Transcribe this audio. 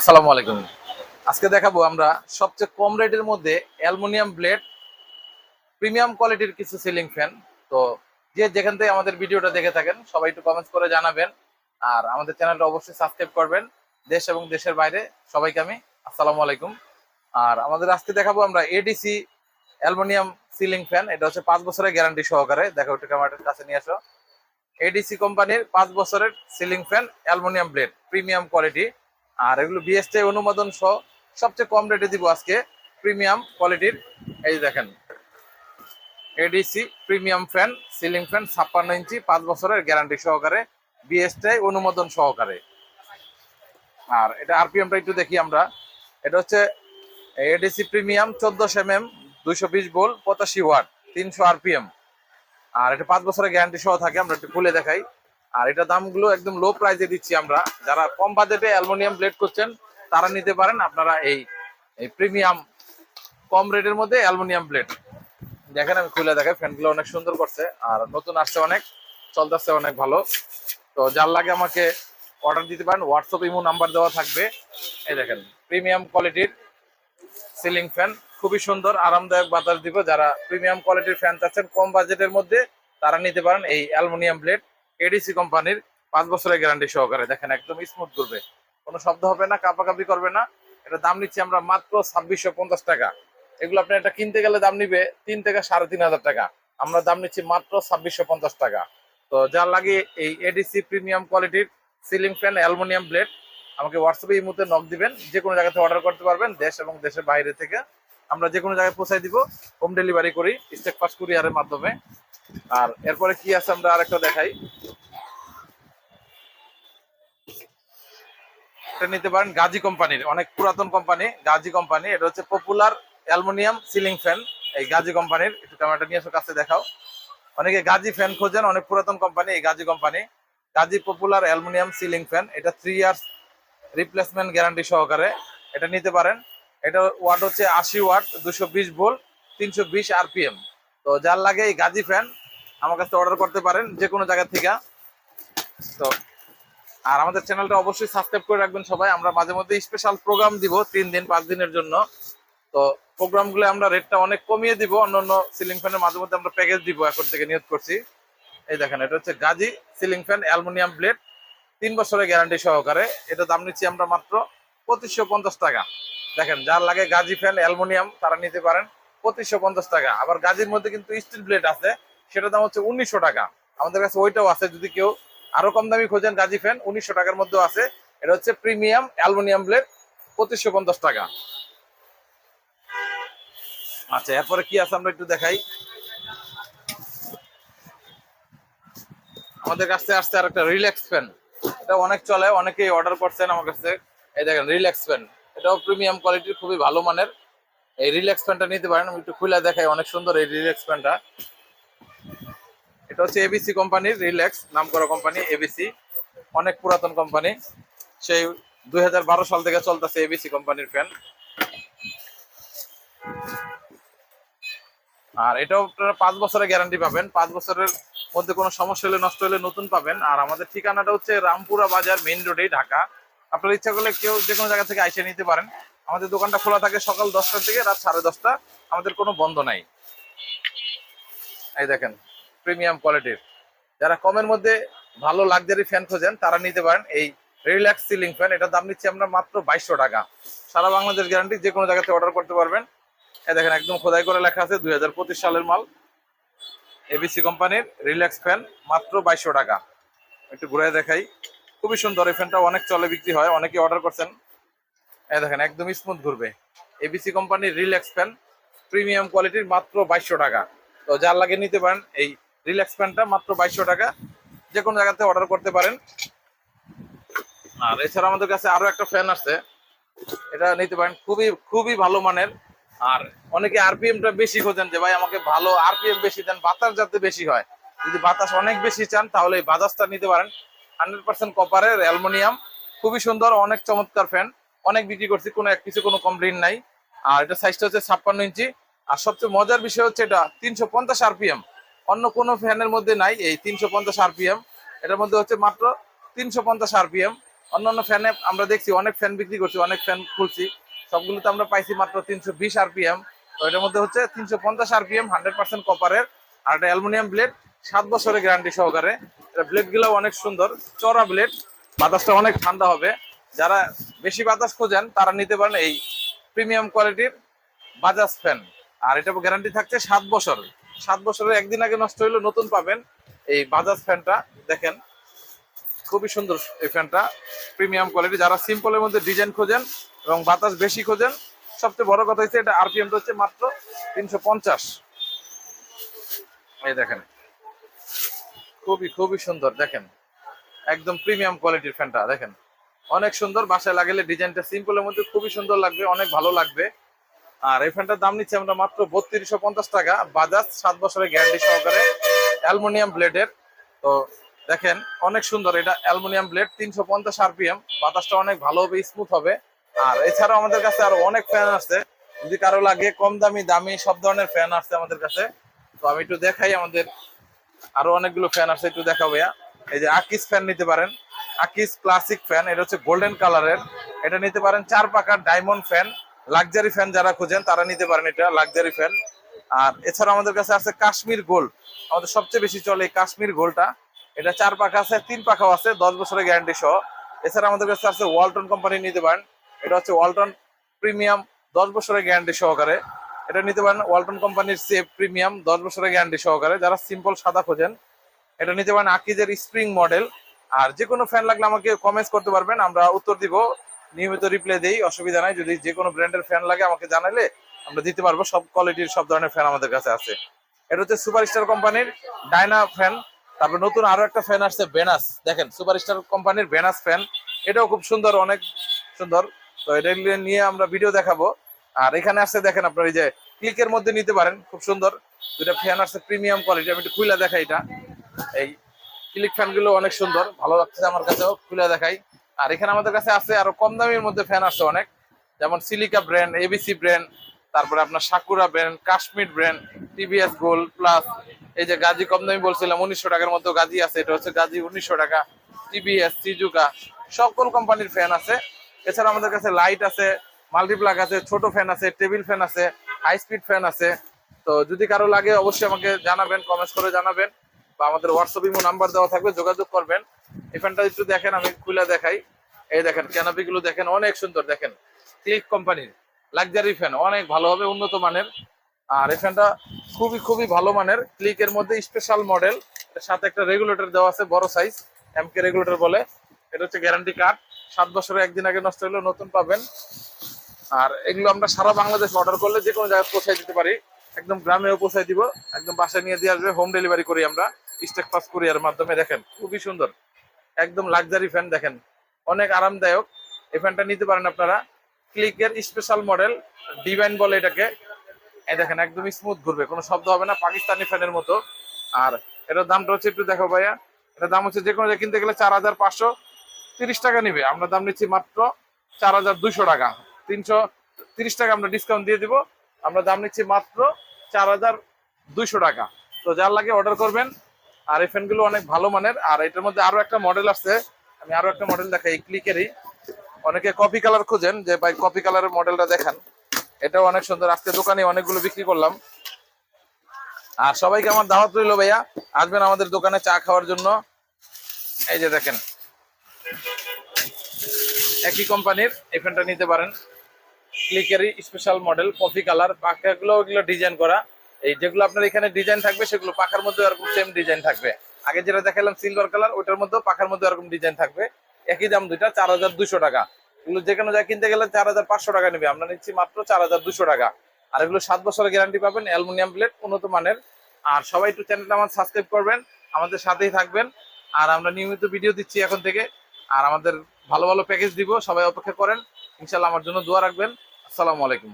আসসালামু আলাইকুম। আজকে দেখাবো আমরা সবচেয়ে কম রেটের মধ্যে অ্যালুমিনিয়াম ব্লেড, প্রিমিয়াম কোয়ালিটির কিছু সিলিং ফ্যান। তো যে যেখান থেকে আমাদের ভিডিওটা দেখে থাকেন, সবাই একটু কমেন্টস করে জানাবেন। আর আমাদের চ্যানেলটা অবশ্যই সাবস্ক্রাইব করবেন। দেশ এবং দেশের বাইরে সবাইকে আমি আসসালামু আলাইকুম। আর আমাদের আজকে দেখাবো আমরা এডিসি অ্যালুমিনিয়াম সিলিং ফ্যান। এটা হচ্ছে পাঁচ বছরের গ্যারান্টি সহকারে। দেখো একটু ক্যামেরাটার কাছে নিয়ে আসো। এডিসি কোম্পানির পাঁচ বছরের ceiling fan aluminium blade, premium quality. আর এগুলো বিএসটি অনুমোদন সহ সবচেয়ে কম রেটে দিব আজকে প্রিমিয়াম কোয়ালিটির এই দেখেন ADC premium fan ceiling fan ছাপ্পান্ন ইঞ্চি, পাঁচ বছরের গ্যারান্টি সহকারে বিএসটি অনুমোদন সহকারে। আর এটা আরপিএমটা একটু দেখি আমরা। এটা হচ্ছে এডিসি প্রিমিয়াম চোদ্দশো এম এম দুইশো বিশ বোল পঁচাশি ওয়াট তিনশো আরপিএম আর এটা পাঁচ বছরের গ্যারান্টি সহ থাকে, আমরা একটু খুলে দেখাই। আর এটা দামগুলো একদম লো প্রাইসে দিচ্ছি আমরা। যারা কম বাজেটে অ্যালুমিনিয়াম ব্লেড করছেন তারা নিতে পারেন। আপনারা এই প্রিমিয়াম কম রেটের মধ্যে অ্যালুমিনিয়াম ব্লেড দেখেন, আমি খুলে দেখাই। ফ্যানগুলো অনেক সুন্দর করছে। আর নতুন আসছে অনেক, চলতেছে অনেক ভালো। তো যার লাগে আমাকে অর্ডার দিতে পারেন। হোয়াটসঅ্যাপ ইমো নাম্বার দেওয়া থাকবে। এই দেখেন প্রিমিয়াম কোয়ালিটির সিলিং ফ্যান খুবই সুন্দর, আরামদায়ক বাতাস দিব। যারা প্রিমিয়াম কোয়ালিটির ফ্যান চাচ্ছেন, কম বাজেটের মধ্যে তারা নিতে পারেন এই অ্যালুমিনিয়াম ব্লেড এডিসি কোম্পানির পাঁচ বছরের গ্যারান্টি সহকারে। দেখেন, একদম স্মুথ করবে কোনো শব্দ হবে না, কাপাকাপি করবে না। এটা দাম নিচ্ছি আমরা মাত্র ছাব্বিশশো পঞ্চাশ টাকা। এগুলো আপনি এটা কিনতে গেলে দাম নিবে তিন থেকে সাড়ে তিন হাজার টাকা। আমরা দাম নিচ্ছি মাত্র ছাব্বিশশো পঞ্চাশ টাকা। তো যার লাগে এই এডিসি প্রিমিয়াম কোয়ালিটির সিলিং ফ্যান অ্যালুমিনিয়াম ব্লেড আমাকে হোয়াটসঅ্যাপে এই মুহূর্তে নক দিবেন। যে কোনো জায়গা থেকে অর্ডার করতে পারবেন, দেশ এবং দেশের বাইরে থেকে। আমরা যে কোনো জায়গায় পৌঁছাই দিব হোম ডেলিভারি করি স্টেক পাস কুরিয়ারের মাধ্যমে। আর এরপরে কি আছে আমরা আরেকটা দেখাই। এটা নিতে পারেন গাজী কোম্পানির, অনেক পুরাতন কোম্পানি, গাজী কোম্পানি। এটা হচ্ছে পপুলার অ্যালুমিনিয়াম সিলিং ফ্যান। এই গাজী কোম্পানির, একটু ক্যামেরাটা নিয়ে এসো, কাছে দেখাও। অনেকে গাজী ফ্যান খোঁজেন, অনেক পুরাতন কোম্পানি, এই Gazi company. Gazi popular aluminium ceiling fan, এটা থ্রি ইয়ার্স রিপ্লেসমেন্ট গ্যারান্টি সহকারে এটা নিতে পারেন। এটা ওয়াট হচ্ছে আশি ওয়াট দুশো বিশ ভোল্ট, তিনশো বিশ আরপিএম। তো যার লাগে এই গাজী ফ্যান আমার কাছে অর্ডার করতে পারেন যে কোনো জায়গা থেকে। তো, আর আমাদের চ্যানেলটা অবশ্যই সাবস্ক্রাইব করে রাখবেন সবাই। আমরা মাঝে মধ্যে স্পেশাল প্রোগ্রাম দিব, তিন দিন, পাঁচ দিনের জন্য। তো প্রোগ্রামগুলো আমরা রেটটা অনেক কমিয়ে দিব অন্য অন্য সিলিং ফ্যানের মাঝে মধ্যে আমরা প্যাকেজ দিব, এখন থেকে নিয়োগ করছি। এই দেখেন, এটা হচ্ছে Gazi ceiling fan aluminium blade তিন বছরের গ্যারান্টি সহকারে। এটা দাম নিচ্ছি আমরা মাত্র পঁচিশশো পঞ্চাশ টাকা। দেখেন, যার লাগে গাজী ফ্যান অ্যালুমিনিয়াম, তারা নিতে পারেন পঁচিশশো পঞ্চাশ টাকা। আবার গাজীর মধ্যে কিন্তু স্টিল ব্লেড আছে। সেটার দাম হচ্ছে উনিশশো টাকা। আমাদের কাছে ওইটাও আছে, যদি কেউ আরও কম দামি খোঁজেন গাজী ফ্যান, উনিশশো টাকার মধ্যেও আছে। এটা হচ্ছে প্রিমিয়াম অ্যালুমিনিয়াম ব্লেড, পঁচিশশো পঞ্চাশ টাকা। আচ্ছা এরপরে কি আছে আমরা একটু দেখাই। আমাদের কাছ আসছে আর একটা রিল্যাক্স ফ্যান। এটা অনেক চলে, অনেকেই অর্ডার করছেন আমার কাছে। এই দেখেন, রিল্যাক্স ফ্যান। এটাও প্রিমিয়াম কোয়ালিটির, খুবই ভালো মানের। এই রিল্যাক্স ফ্যানটা নিতে পারেন, আমি একটু খুলে দেখাই, অনেক সুন্দর এই রিল্যাক্স ফ্যানটা। এটা হচ্ছে এবিসি কোম্পানির রিল্যাক্স নাম করা কোম্পানি এবিসি অনেক পুরাতন কোম্পানি। সেই দুই হাজার বারো সাল থেকে চলতেছে এবিসি কোম্পানির ফ্যান আর এটাও আপনারা পাঁচ বছরের গ্যারান্টি পাবেন। পাঁচ বছরের মধ্যে কোনো সমস্যা হলে, নষ্ট হলে নতুন পাবেন। আর আমাদের ঠিকানাটা হচ্ছে রামপুরা বাজার মেইন রোডেই ঢাকা। আপনার ইচ্ছা করলে কেউ যে কোনো জায়গা থেকে আইসে নিতে পারেন। আমাদের দোকানটা খোলা থাকে সকাল দশটা থেকে রাত সাড়ে দশটা। আমাদের কোনো বন্ধ নাই। এই দেখেন। প্রিমিয়াম কোয়ালিটির। যারা কমের মধ্যে ভালো লাক্সারি ফ্যান খোঁজেন, তারা নিতে পারেন এই রিল্যাক্স সিলিং ফ্যান। এটার দাম নিচ্ছি আমরা মাত্র বাইশশো টাকা। সারা বাংলাদেশ গ্যারান্টি, যে কোনো জায়গাতে অর্ডার করতে পারবেন। এই দেখেন, একদম খোদাই করে লেখা আছে, দুই হাজার পঁচিশ সালের মাল। এবিসি কোম্পানির রিল্যাক্স ফ্যান, মাত্র বাইশশো টাকা। একটু ঘুরে দেখাই। খুবই সুন্দর, এই ফ্যানটা অনেক চলে বিক্রি হয়, অনেকে অর্ডার করছেন। এই দেখেন, একদম স্মুথ ঘুরবে। এবিসি কোম্পানির রিল্যাক্স ফ্যান, প্রিমিয়াম কোয়ালিটির মাত্র বাইশশো টাকা। তো যার লাগে নিতে পারেন এই রিল্যাক্স ফ্যানটা মাত্র বাইশশো টাকা। যে কোনো জায়গাতে অর্ডার করতে পারেন। আর এছাড়া আমাদের কাছে আরও একটা ফ্যান আছে। এটা নিতে পারেন, খুবই খুবই ভালো মানের। আর অনেকে আরপিএমটা বেশি খোঁজেন যে, ভাই, আমাকে ভালো আরপিএম বেশি দেন, বাতাস যাতে বেশি হয়। যদি বাতাস অনেক বেশি চান, তাহলে এই বাতাসটা নিতে পারেন। হান্ড্রেড পার্সেন্ট কপারের অ্যালুমিনিয়াম। খুবই সুন্দর, অনেক চমৎকার ফ্যান অনেক বিক্রি করছি, কোনো এক কিছু, কোনো কমপ্লেন নাই। আর এটা সাইজটা হচ্ছে ছাপ্পান্ন ইঞ্চি। আর সবচেয়ে মজার বিষয় হচ্ছে এটা, তিনশো পঞ্চাশ আরপিএম অন্য কোনো ফ্যানের মধ্যে নাই, এই তিনশো পঞ্চাশ আরপিএম। এটার মধ্যে হচ্ছে মাত্র তিনশো পঞ্চাশ আরপিএম। অন্যান্য ফ্যানে আমরা দেখছি, অনেক ফ্যান বিক্রি করছি, অনেক ফ্যান খুলছি। সবগুলোতে আমরা পাইছি মাত্র তিনশো বিশ আরপিএম। তো এটার মধ্যে হচ্ছে তিনশো পঞ্চাশ আরপিএম, হান্ড্রেড পার্সেন্ট কপারের। আর একটা অ্যালুমিনিয়াম ব্লেড, সাত বছরের গ্যারান্টি সহকারে। এটা ব্লেডগুলো অনেক সুন্দর চড়া ব্লেড। বাতাসটা অনেক ঠান্ডা হবে। যারা বেশি বাতাস খোঁজেন, তারা নিতে পারেন এই প্রিমিয়াম কোয়ালিটির বাজাজ ফ্যান। আর এটা গ্যারান্টি থাকছে সাত বছর। সাত বছরের একদিন আগে নষ্ট হইলে, নতুন পাবেন এই বাজাজ ফ্যানটা দেখেন, খুবই সুন্দর এই ফ্যানটা প্রিমিয়াম কোয়ালিটি যারা সিম্পলের মধ্যে ডিজাইন খোঁজেন এবং বাতাস বেশি খোঁজেন, সবচেয়ে বড় কথা হচ্ছে এটা আরপিএমটা হচ্ছে মাত্র তিনশো পঞ্চাশ। এই দেখেন, খুবই খুবই সুন্দর। দেখেন, একদম প্রিমিয়াম কোয়ালিটির ফ্যানটা দেখেন, অনেক সুন্দর, বাসায় লাগালে ডিজাইনটা সিম্পলের মধ্যে খুবই সুন্দর লাগবে, অনেক ভালো লাগবে। আর এই ফ্যানটার দাম নিচ্ছে আমরা মাত্র বত্রিশশো পঞ্চাশ টাকা, বাজাজ সাত বছরের গ্যারান্টি সহকারে অ্যালুমিনিয়াম ব্লেডের। তো দেখেন, অনেক সুন্দর, এটা অ্যালুমিনিয়াম ব্লেড, তিনশো পঞ্চাশ আরপিএম, বাতাসটা অনেক ভালো হবে স্মুথ হবে। আর এছাড়াও আমাদের কাছে আরও অনেক ফ্যান আছে, যদি কারও লাগে কম দামি দামি, সব ধরনের ফ্যান আছে আমাদের কাছে। তো আমি একটু দেখাই আমাদের আরও অনেকগুলো ফ্যান আছে, একটু দেখাবো এই যে আকিস ফ্যান নিতে পারেন। আকিস ক্লাসিক ফ্যান এটা হচ্ছে গোল্ডেন কালারের এটা নিতে পারেন চার পাকার ডায়মন্ড ফ্যান লাক্সারি ফ্যান যারা খুঁজেন, তারা নিতে পারেন এটা লাক্সারি ফ্যান আর এছাড়া আমাদের কাছে আছে কাশ্মীর গোল্ড। আমাদের সবচেয়ে বেশি চলে এই কাশ্মীর গোল্ডটা। এটা চার পাখা আছে, তিন পাখাও আছে, দশ বছরের গ্যারান্টি সহ। এছাড়া আমাদের কাছে আছে ওয়ালটন কোম্পানি নিতে পারেন। এটা হচ্ছে ওয়ালটন প্রিমিয়াম দশ বছরের গ্যারান্টি সহকারে। এটা নিতে পারেন ওয়ালটন কোম্পানির সেফ প্রিমিয়াম দশ বছরের গ্যারান্টি সহকারে। যারা সিম্পল সাদা খোঁজেন, এটা নিতে পারেন আকিজের স্প্রিং মডেল আর যে কোনো ফ্যান লাগলে আমাকে কমেন্টস করতে পারবেন, আমরা উত্তর দিব নিয়মিত রিপ্লে দেই, অসুবিধা নাই। যদি যে কোনো ব্র্যান্ডের ফ্যান লাগে, আমাকে জানালে আমরা দিতে পারব। সব কোয়ালিটির সব ধরনের ফ্যান আমাদের কাছে আছে। এটা হচ্ছে সুপারস্টার কোম্পানির ডায়না ফ্যান তারপর নতুন আরও একটা ফ্যান আসছে বেনাস দেখেন সুপারস্টার কোম্পানির বেনাস ফ্যান এটাও খুব সুন্দর, অনেক সুন্দর। তো এটা নিয়ে আমরা ভিডিও দেখাবো। আর এখানে আসছে, দেখেন আপনার এই যে ক্লিকের মধ্যে নিতে পারেন, খুব সুন্দর। দুটা ফ্যান আসছে প্রিমিয়াম কোয়ালিটি আমি একটু খুলে দেখাই এটা। এই ক্লিক ফ্যানগুলো অনেক সুন্দর। ভালো লাগছে আমার কাছেও খুলে দেখাই। আর এখানে আমাদের কাছে আছে আরও কম দামের মধ্যে ফ্যান আছে অনেক। যেমন সিলিকা ব্র্যান্ড এবিসি ব্র্যান্ড তারপরে আপনার Sakura brand Kashmir brand TVS gold plus এই যে গাজী কম দামি বলছিলাম, উনিশশো টাকার মতো গাজী আছে, এটা হচ্ছে গাজী উনিশশো টাকা টিভিএস সিজুকা সকল কোম্পানির ফ্যান আছে। এছাড়া আমাদের কাছে লাইট আছে মাল্টিপ্লাগ আছে, ছোট ফ্যান আছে টেবিল ফ্যান আছে হাই স্পিড ফ্যান আছে। তো যদি কারও লাগে, অবশ্যই আমাকে জানাবেন কমেন্টস করে জানাবেন। বা আমাদের হোয়াটসঅ্যাপ ইমো নাম্বার দেওয়া থাকবে, যোগাযোগ করবেন। এই ফ্যানটা একটু দেখেন, আমি খুলে দেখাই। এই দেখেন ক্যানাপি গুলো দেখেন, অনেক সুন্দর দেখেন। ক্লিক কোম্পানির লাক্সারি ফ্যান অনেক ভালো হবে, উন্নত মানের। আর এই ফ্যানটা খুবই খুবই ভালো মানের। ক্লিকের মধ্যে স্পেশাল মডেল সাথে একটা রেগুলেটর দেওয়া আছে, বড় সাইজ এমকে রেগুলেটর বলে। এটা হচ্ছে গ্যারান্টি কার্ড সাত বছরে একদিন আগে নষ্ট হলে নতুন পাবেন। আর এগুলো আমরা সারা বাংলাদেশ অর্ডার করলে যে কোনো জায়গায় পৌঁছায় দিতে পারি। একদম গ্রামেও পৌঁছায় দিব। একদম বাসায় নিয়ে দিয়ে আসবে হোম ডেলিভারি করি আমরা। স্টেক পাস কুরিয়ার মাধ্যমে দেখেন, খুবই সুন্দর। একদম লাক্সারি ফ্যান দেখেন। অনেক আরামদায়ক। এই ফ্যানটা নিতে পারেন আপনারা। ক্লিকের স্পেশাল মডেল ডিভাইন বলে এটাকে। এই দেখেন, একদম স্মুথ ঘুরবে। কোনো শব্দ হবে না, পাকিস্তানি ফ্যানের মতো। আর এটার দামটা হচ্ছে একটু দেখো ভাইয়া। এটার দাম হচ্ছে যে কোনো কিনতে গেলে চার হাজার পাঁচশো তিরিশ টাকা নিবে। আমরা দাম নিচ্ছি মাত্র চার হাজার দুইশো টাকা। তিনশো তিরিশ টাকা আমরা ডিসকাউন্ট দিয়ে দিব। আমরা দাম নিচ্ছি মাত্র চার হাজার দুইশো টাকা। তো যার লাগে অর্ডার করবেন। আর এই ফ্যানগুলো অনেক ভালো মানের। আর এটার মধ্যে আরও একটা মডেল আছে আমি আরও একটা মডেল দেখাই ক্লিকেরই অনেকে কপি কালার খুঁজেন যে, ভাই কপি কালারের মডেলটা দেখান। এটাও অনেক সুন্দর। আজকে দোকানে অনেকগুলো বিক্রি করলাম। আর সবাইকে আমার দাওয়াত রইল ভাইয়া, আসবেন আমাদের দোকানে চা খাওয়ার জন্য। এই যে দেখেন, একই কোম্পানির এই ফ্যানটা নিতে পারেন। ক্লিকেরই স্পেশাল মডেল কফি কালার পাখাগুলো ওগুলো ডিজাইন করা। এই যেগুলো আপনার এখানে ডিজাইন থাকবে, সেগুলো পাখার মধ্যে এরকম সেম ডিজাইন থাকবে। আগে যেটা দেখালাম সিলভার কালার ওটার মধ্যে পাখার মধ্যে এরকম ডিজাইন থাকবে। একই দাম দুইটা, চার হাজার দুশো টাকা। এগুলো যে কোনো কিনতে গেলে চার হাজার পাঁচশো টাকা নেবে। আমরা নিচ্ছি মাত্র চার হাজার দুশো টাকা। আর এগুলো সাত বছরের গ্যারান্টি পাবেন, অ্যালুমিনিয়াম প্লেট, উন্নত মানের। আর সবাই একটু চ্যানেলটা আমার সাবস্ক্রাইব করবেন, আমাদের সাথেই থাকবেন। আর আমরা নিয়মিত ভিডিও দিচ্ছি এখন থেকে। আর আমাদের ভালো ভালো প্যাকেজ দিব, সবাই অপেক্ষা করেন। ইনশাল্লাহ আমার জন্য দোয়া রাখবেন। আসসালামু আলাইকুম।